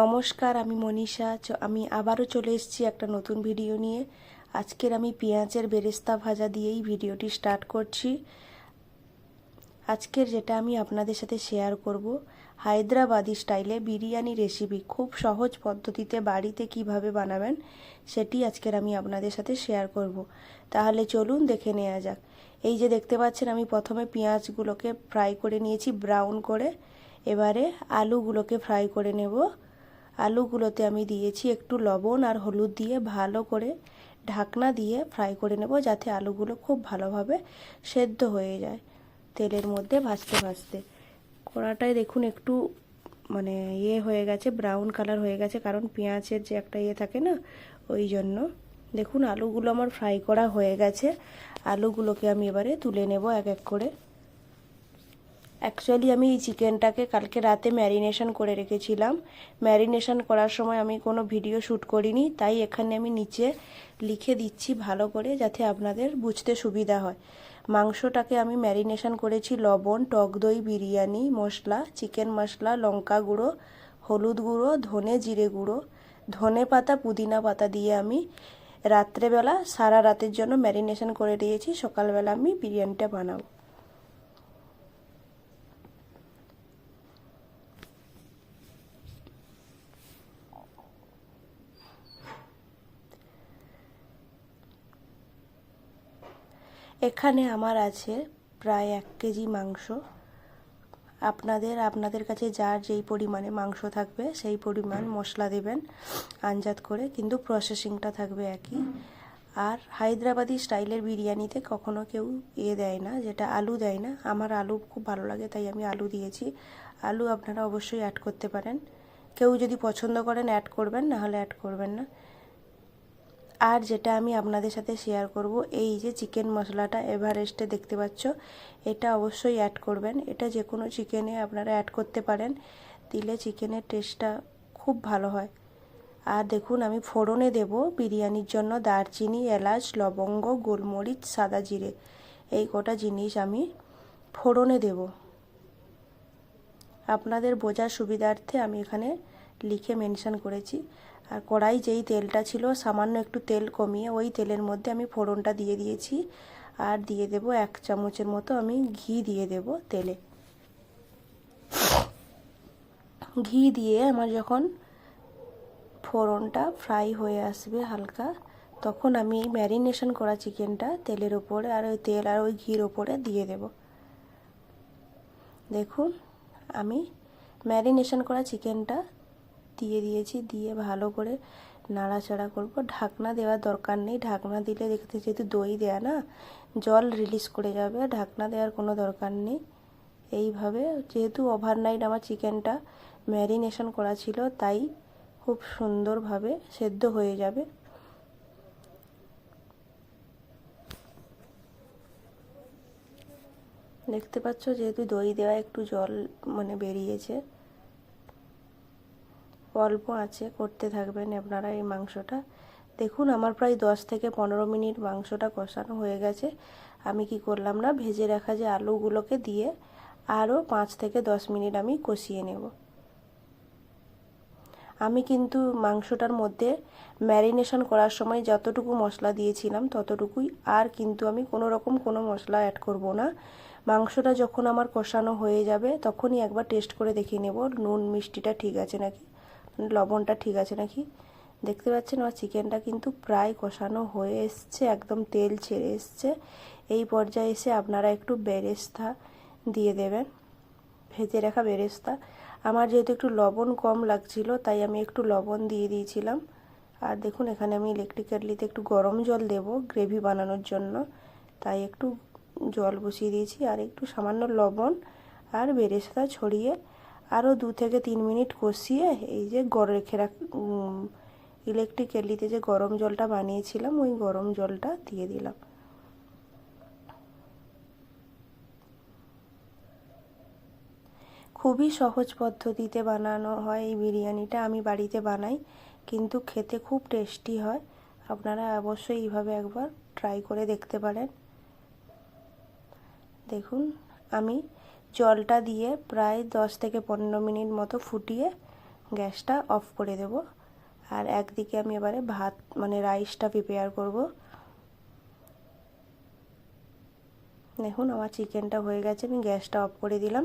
নমস্কার, আমি মনীষা। আমি আবারও চলে এসেছি একটা নতুন ভিডিও নিয়ে। আজকের আমি পেঁয়াজের বেরেস্তা ভাজা দিয়েই ভিডিওটি স্টার্ট করছি। আজকের যেটা আমি আপনাদের সাথে শেয়ার করব, হায়দ্রাবাদি স্টাইলে বিরিয়ানি রেসিপি। খুব সহজ পদ্ধতিতে বাড়িতে কীভাবে বানাবেন, সেটি আজকের আমি আপনাদের সাথে শেয়ার করব। তাহলে চলুন দেখে নেওয়া যাক। এই যে দেখতে পাচ্ছেন, আমি প্রথমে পেঁয়াজগুলোকে ফ্রাই করে নিয়েছি ব্রাউন করে। এবারে আলুগুলোকে ফ্রাই করে নেব। আলুগুলোতে আমি দিয়েছি একটু লবণ আর হলুদ দিয়ে ভালো করে ঢাকনা দিয়ে ফ্রাই করে নেব যাতে আলুগুলো খুব ভালোভাবে সেদ্ধ হয়ে যায় তেলের মধ্যে ভাজতে ভাজতে। কড়াটায় দেখুন একটু মানে ইয়ে হয়ে গেছে ব্রাউন কালার হয়ে গেছে, কারণ পেঁয়াজের যে একটা ইয়ে থাকে না, ওই জন্য। দেখুন আলুগুলো আমার ফ্রাই করা হয়ে গেছে, আলুগুলোকে আমি এবারে তুলে নেব এক এক করে। অ্যাকচুয়ালি আমি এই চিকেনটাকে কালকে রাতে ম্যারিনেশন করে রেখেছিলাম। ম্যারিনেশন করার সময় আমি কোনো ভিডিও শ্যুট করিনি, তাই এখানে আমি নিচে লিখে দিচ্ছি ভালো করে যাতে আপনাদের বুঝতে সুবিধা হয়। মাংসটাকে আমি ম্যারিনেশন করেছি লবণ, টক দই, বিরিয়ানি, মশলা চিকেন মশলা, লঙ্কা গুঁড়ো, হলুদ গুঁড়ো, ধনে জিরে গুঁড়ো, ধনে পাতা, পুদিনা পাতা দিয়ে আমি রাত্রেবেলা সারা রাতের জন্য ম্যারিনেশন করে দিয়েছি। সকালবেলা আমি বিরিয়ানিটা বানাবো। এখানে আমার আছে প্রায় এক কেজি মাংস। আপনাদের আপনাদের কাছে যার যেই পরিমাণে মাংস থাকবে, সেই পরিমাণ মশলা দেবেন আঞ্জাত করে, কিন্তু প্রসেসিংটা থাকবে একই। আর হায়দ্রাবাদি স্টাইলের বিরিয়ানিতে কখনো কেউ এ দেয় না, যেটা আলু দেয় না। আমার আলু খুব ভালো লাগে, তাই আমি আলু দিয়েছি। আলু আপনারা অবশ্যই অ্যাড করতে পারেন। কেউ যদি পছন্দ করেন অ্যাড করবেন, না হলে অ্যাড করবেন না। আর যেটা আমি আপনাদের সাথে শেয়ার করব, এই যে চিকেন মশলাটা এভারেস্টে দেখতে পাচ্ছ, এটা অবশ্যই অ্যাড করবেন। এটা যে কোনো চিকেনে আপনারা অ্যাড করতে পারেন, দিলে চিকেনের টেস্টটা খুব ভালো হয়। আর দেখুন, আমি ফোড়নে দেব বিরিয়ানির জন্য দারচিনি, এলাচ, লবঙ্গ, গোলমরিচ, সাদা জিরে। এই কটা জিনিস আমি ফোড়নে দেব। আপনাদের বোঝার সুবিধার্থে আমি এখানে লিখে মেনশন করেছি। আর কড়াই যেই তেলটা ছিল, সামান্য একটু তেল কমিয়ে ওই তেলের মধ্যে আমি ফোড়নটা দিয়ে দিয়েছি। আর দিয়ে দেব এক চামচের মতো আমি ঘি দিয়ে দেব তেলে। ঘি দিয়ে আমার যখন ফোড়নটা ফ্রাই হয়ে আসবে হালকা, তখন আমি এই ম্যারিনেশন করা চিকেনটা তেলের ওপরে আর ওই তেল আর ওই ঘির ওপরে দিয়ে দেব। দেখুন, আমি ম্যারিনেশন করা চিকেনটা দিয়ে দিয়েছি, দিয়ে ভালো করে নাড়াচাড়া করব। ঢাকনা দেওয়ার দরকার নেই। ঢাকনা দিলে দেখতে যেহেতু দই দেয়া না, জল রিলিজ করে যাবে। ঢাকনা দেওয়ার কোনো দরকার নেই। এইভাবে যেহেতু ওভারনাইট আমার চিকেনটা ম্যারিনেশন করা ছিল, তাই খুব সুন্দরভাবে সেদ্ধ হয়ে যাবে। দেখতে পাচ্ছ যেহেতু দই দেওয়া একটু জল মানে বেরিয়েছে। অল্প আছে, করতে থাকবেন আপনারা এই মাংসটা। দেখুন, আমার প্রায় দশ থেকে পনেরো মিনিট মাংসটা কষানো হয়ে গেছে। আমি কি করলাম না, ভেজে রাখা যে আলুগুলোকে দিয়ে আরও পাঁচ থেকে দশ মিনিট আমি কষিয়ে নেব। আমি কিন্তু মাংসটার মধ্যে ম্যারিনেশন করার সময় যতটুকু মশলা দিয়েছিলাম, ততটুকুই। আর কিন্তু আমি কোনো রকম কোনো মশলা অ্যাড করব না। মাংসটা যখন আমার কষানো হয়ে যাবে, তখনই একবার টেস্ট করে দেখিয়ে নেব, নুন মিষ্টিটা ঠিক আছে নাকি। লবণটা ঠিক আছে নাকি? দেখতে পাচ্ছেন আমার চিকেনটা কিন্তু প্রায় কষানো হয়ে এসছে, একদম তেল ছেড়ে এসছে। এই পর্যায়ে এসে আপনারা একটু বেরেস্তা দিয়ে দেবেন, ভেজে রাখা বেরেস্তা। আমার যেহেতু একটু লবণ কম লাগছিল, তাই আমি একটু লবণ দিয়ে দিয়েছিলাম। আর দেখুন, এখানে আমি ইলেকট্রিক কেটলিতে একটু গরম জল দেব গ্রেভি বানানোর জন্য। তাই একটু জল বসিয়ে দিয়েছি, আর একটু সামান্য লবণ আর বেরেস্তা ছড়িয়ে আরও দু থেকে তিন মিনিট কষিয়ে এই যে গড় রেখে রাখ ইলেকট্রিক কেটলিতে যে গরম জলটা বানিয়েছিলাম, ওই গরম জলটা দিয়ে দিলাম। খুবই সহজ পদ্ধতিতে বানানো হয় এই বিরিয়ানিটা, আমি বাড়িতে বানাই, কিন্তু খেতে খুব টেস্টি হয়। আপনারা অবশ্যই এইভাবে একবার ট্রাই করে দেখতে পারেন। দেখুন, আমি জলটা দিয়ে প্রায় দশ থেকে পনেরো মিনিট মতো ফুটিয়ে গ্যাসটা অফ করে দেব। আর একদিকে আমি এবারে ভাত মানে রাইসটা প্রিপেয়ার করব। দেখুন, আমার চিকেনটা হয়ে গেছে, আমি গ্যাসটা অফ করে দিলাম।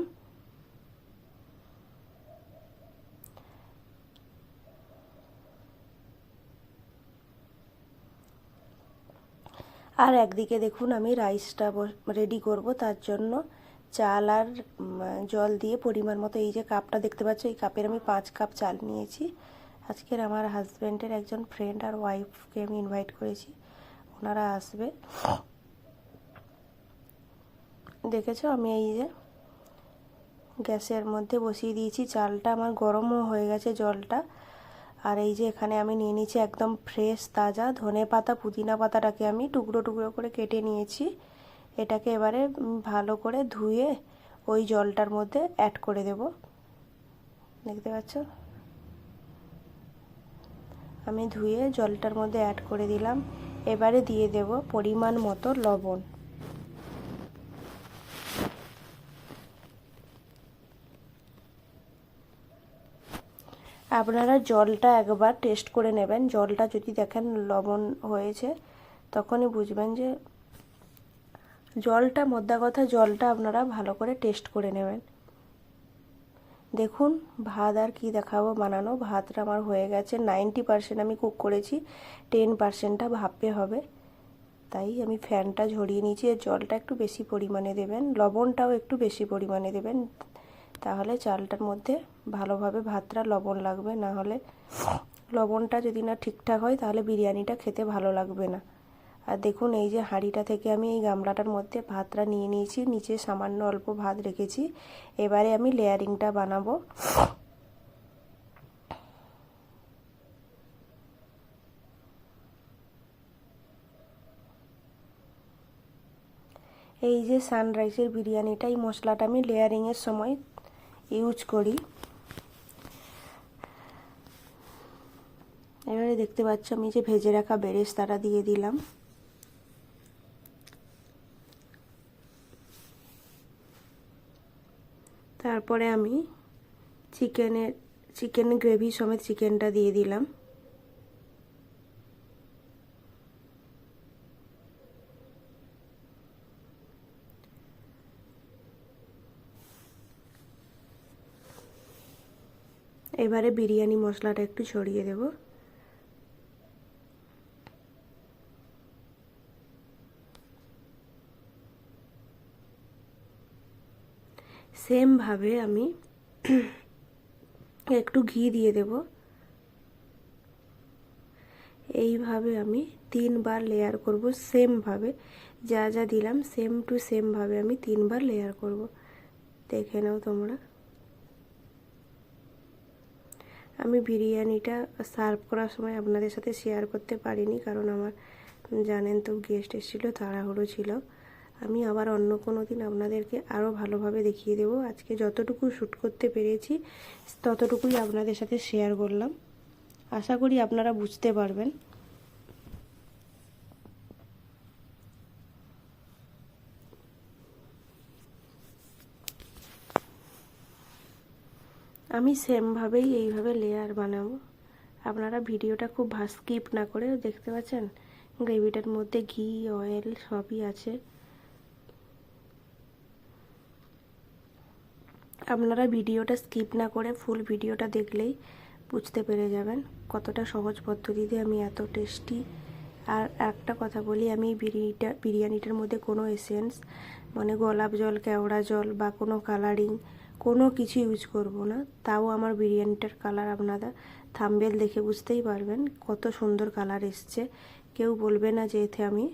আর একদিকে দেখুন, আমি রাইসটা রেডি করব, তার জন্য চাল আর জল দিয়ে পরিমাণ মতো এই যে কাপটা দেখতে পাচ্ছ, এই কাপের আমি পাঁচ কাপ চাল নিয়েছি। আজকের আমার হাজব্যান্ডের একজন ফ্রেন্ড আর ওয়াইফকে আমি ইনভাইট করেছি। ওনারা আসবে। দেখেছ? আমি এই যে গ্যাসের মধ্যে বসিয়ে দিয়েছি। চালটা আমার গরমও হয়ে গেছে জলটা। আর এই যে এখানে আমি নিয়ে নিয়েছি একদম ফ্রেশ তাজা ধনে পাতা পুদিনা পাতাটাকে আমি টুকরো টুকরো করে কেটে নিয়েছি। এটাকে এবারে ভালো করে ধুয়ে ওই জলটার মধ্যে অ্যাড করে দেব। দেখতে পাচ্ছ? আমি ধুয়ে জলটার মধ্যে অ্যাড করে দিলাম। এবারে দিয়ে দেব পরিমাণ মতো লবণ। আপনারা জলটা একবার টেস্ট করে নেবেন। জলটা যদি দেখেন লবণ হয়েছে, তখনই বুঝবেন যে জলটা, মোদ্দা কথা, জলটা আপনারা ভালো করে টেস্ট করে নেবেন। দেখুন, ভাত আর কি দেখাবো, বানানো। ভাতটা আমার হয়ে গেছে। নাইনটি পারসেন্ট আমি কুক করেছি। টেন পারসেন্টটা ভাপে হবে। তাই আমি ফ্যানটা ঝরিয়ে নিয়েছি। আর জলটা একটু বেশি পরিমাণে দেবেন। লবণটাও একটু বেশি পরিমাণে দেবেন। তাহলে চালটার মধ্যে ভালোভাবে ভাতটা লবণ লাগবে। না হলে লবণটা যদি না ঠিকঠাক হয়, তাহলে বিরিয়ানিটা খেতে ভালো লাগবে না। আর দেখুন, এই যে হাঁড়িটা থেকে আমি এই গামলাটার মধ্যে ভাতটা নিয়ে নিয়েছি, নিচে সামান্য অল্প ভাত রেখেছি। এবারে আমি লেয়ারিংটা বানাবো। এই যে সানরাইসের বিরিয়ানিটা, এই মশলাটা আমি লেয়ারিংয়ের সময় ইউজ করি। এবারে দেখতে পাচ্ছ আমি যে ভেজে রাখা বেরেস্তাটা দিয়ে দিলাম। তারপরে আমি চিকেনের চিকেন গ্রেভি সমেত চিকেনটা দিয়ে দিলাম। এবারে বিরিয়ানি মশলাটা একটু ছড়িয়ে দেব। সেমভাবে আমি একটু ঘি দিয়ে দেব। এইভাবে আমি তিনবার লেয়ার করব, সেমভাবে। যা যা দিলাম সেম টু সেমভাবে আমি তিনবার লেয়ার করব। দেখে নাও তোমরা। আমি বিরিয়ানিটা সার্ভ করার সময় আপনাদের সাথে শেয়ার করতে পারিনি, কারণ আমার জানেন তো গেস্ট এসেছিল, তাড়াহুড়ো ছিল। আমি আবার অন্য কোনো দিন আপনাদেরকে আরও ভালোভাবে দেখিয়ে দেবো। আজকে যতটুকু শ্যুট করতে পেরেছি, ততটুকুই আপনাদের সাথে শেয়ার করলাম। আশা করি আপনারা বুঝতে পারবেন। আমি সেমভাবেই এইভাবে লেয়ার বানাবো। আপনারা ভিডিওটা খুব স্কিপ না করে দেখতে পাচ্ছেন? গ্রেভিটার মধ্যে ঘি অয়েল সবই আছে। আপনারা ভিডিওটা স্কিপ না করে ফুল ভিডিওটা দেখলেই বুঝতে পেরে যাবেন কতটা সহজ পদ্ধতিতে আমি এত টেস্টি আর একটা কথা বলি, আমি বিরিয়ানিটা বিরিয়ানিটার মধ্যে কোনো এসেন্স মানে গোলাপ জল, কেওড়া জল বা কোনো কালারিং কোনো কিছু ইউজ করব না। তাও আমার বিরিয়ানিটার কালার আপনারা থাম্বেল দেখে বুঝতেই পারবেন কত সুন্দর কালার এসছে। কেউ বলবে না যে এতে আমি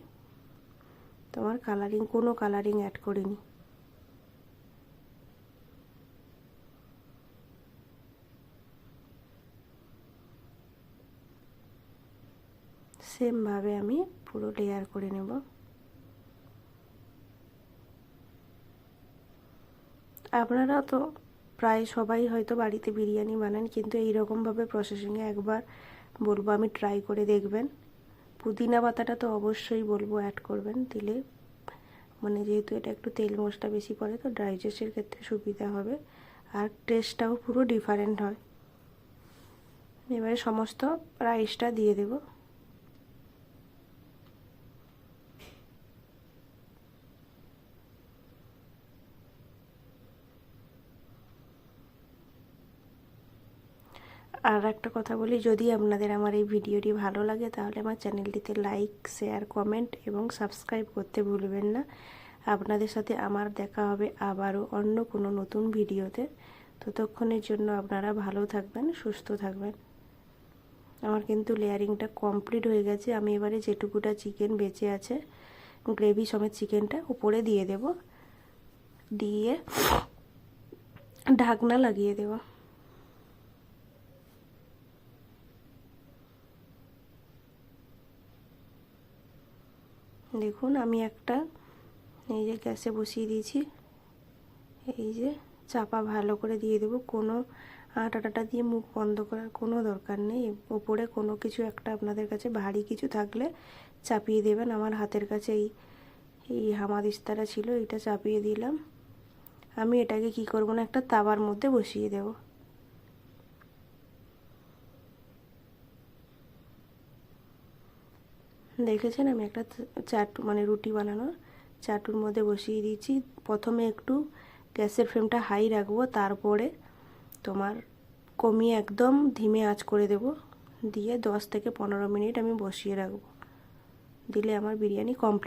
তোমার কালারিং কোনো কালারিং অ্যাড করিনি। সেমভাবে আমি পুরো লেয়ার করে নেব। আপনারা তো প্রায় সবাই হয়তো বাড়িতে বিরিয়ানি বানান, কিন্তু এইরকমভাবে প্রসেসিংয়ে একবার বলব আমি ট্রাই করে দেখবেন। পুদিনা পাতাটা তো অবশ্যই বলব অ্যাড করবেন, দিলে মানে যেহেতু এটা একটু তেল মশলা বেশি পড়ে, তো ডাইজেস্টের ক্ষেত্রে সুবিধা হবে। আর টেস্টটাও পুরো ডিফারেন্ট হয়। এবারে সমস্ত রাইসটা দিয়ে দেব। আর একটা কথা বলি, যদি আপনাদের আমার এই ভিডিওটি ভালো লাগে, তাহলে আমার চ্যানেলটিতে লাইক, শেয়ার, কমেন্ট এবং সাবস্ক্রাইব করতে ভুলবেন না। আপনাদের সাথে আমার দেখা হবে আবারও অন্য কোনো নতুন ভিডিওতে। ততক্ষণের জন্য আপনারা ভালো থাকবেন, সুস্থ থাকবেন। আমার কিন্তু লেয়ারিংটা কমপ্লিট হয়ে গেছে। আমি এবারে যেটুকুটা চিকেন বেঁচে আছে, গ্রেভি সমেত চিকেনটা উপরে দিয়ে দেব। দিয়ে ঢাকনা লাগিয়ে দেব। দেখুন, আমি একটা এই যে গ্যাসে বসিয়ে দিয়েছি। এই যে চাপা ভালো করে দিয়ে দেবো। কোনো আটা টাটা দিয়ে মুখ বন্ধ করার কোনো দরকার নেই। ওপরে কোনো কিছু একটা আপনাদের কাছে ভারী কিছু থাকলে চাপিয়ে দেবেন। আমার হাতের কাছে এই এই হামাদিস্তাটা ছিল এটা চাপিয়ে দিলাম। আমি এটাকে কি করব না, একটা তাওয়ার মধ্যে বসিয়ে দেব। দেখেছেন? আমি একটা চাট মানে রুটি বানানোর চাটুর মধ্যে বসিয়ে দিয়েছি। প্রথমে একটু গ্যাসের ফ্লেমটা হাই রাখব, তারপরে তোমার কমিয়ে একদম ধিমে আঁচ করে দেব। দিয়ে দশ থেকে পনেরো মিনিট আমি বসিয়ে রাখব। দিলে আমার বিরিয়ানি কমপ্লিট